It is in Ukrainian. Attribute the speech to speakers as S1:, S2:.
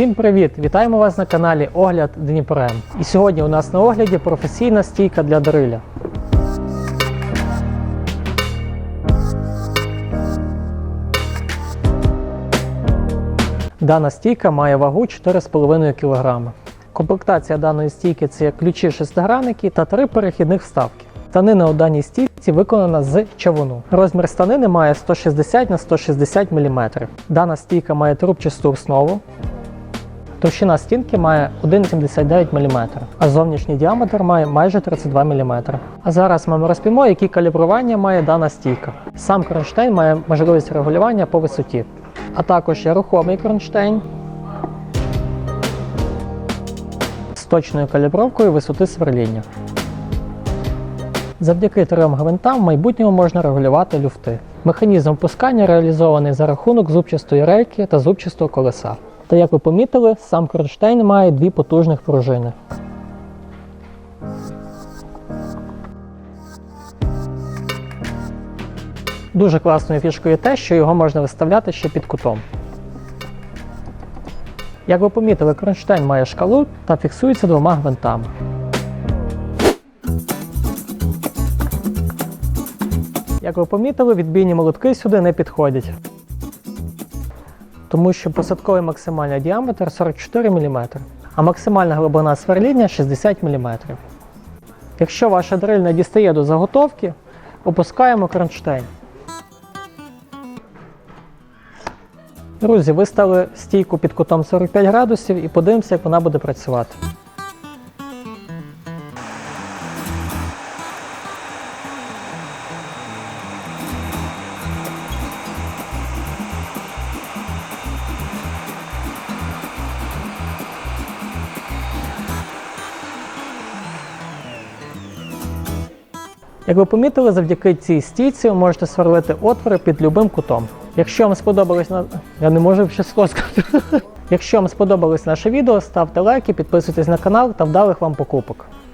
S1: Всім привіт! Вітаємо вас на каналі Огляд Дніпрем. І сьогодні у нас на огляді професійна стійка для дриля. Дана стійка має вагу 4,5 кг. Комплектація даної стійки це ключі шестигранники та три перехідних вставки. Станина у даній стійці виконана з чавуну. Розмір станини має 160 на 160 мм. Дана стійка має трубчасту основу. Товщина стінки має 1,79 мм, а зовнішній діаметр має майже 32 мм. А зараз ми розпімо, які калібрування має дана стійка. Сам кронштейн має можливість регулювання по висоті, а також є рухомий кронштейн з точною калібровкою висоти сверління. Завдяки трьом гвинтам в майбутньому можна регулювати люфти. Механізм пускання реалізований за рахунок зубчастої рейки та зубчастого колеса. Та як ви помітили, сам кронштейн має дві потужних пружини. Дуже класною фішкою те, що його можна виставляти ще під кутом. Як ви помітили, кронштейн має шкалу та фіксується двома гвинтами. Як ви помітили, відбійні молотки сюди не підходять. Тому що посадковий максимальний діаметр 44 мм, а максимальна глибина сверління 60 мм. Якщо ваша дриль не дістає до заготовки, опускаємо кронштейн. Друзі, виставили стійку під кутом 45 градусів і подивимося, як вона буде працювати. Як ви помітили, завдяки цій стійці ви можете сверлити отвори під любим кутом. Якщо вам сподобалось на. Я не можу ще слово сказати. Якщо вам сподобалось наше відео, ставте лайки, підписуйтесь на канал та вдалих вам покупок.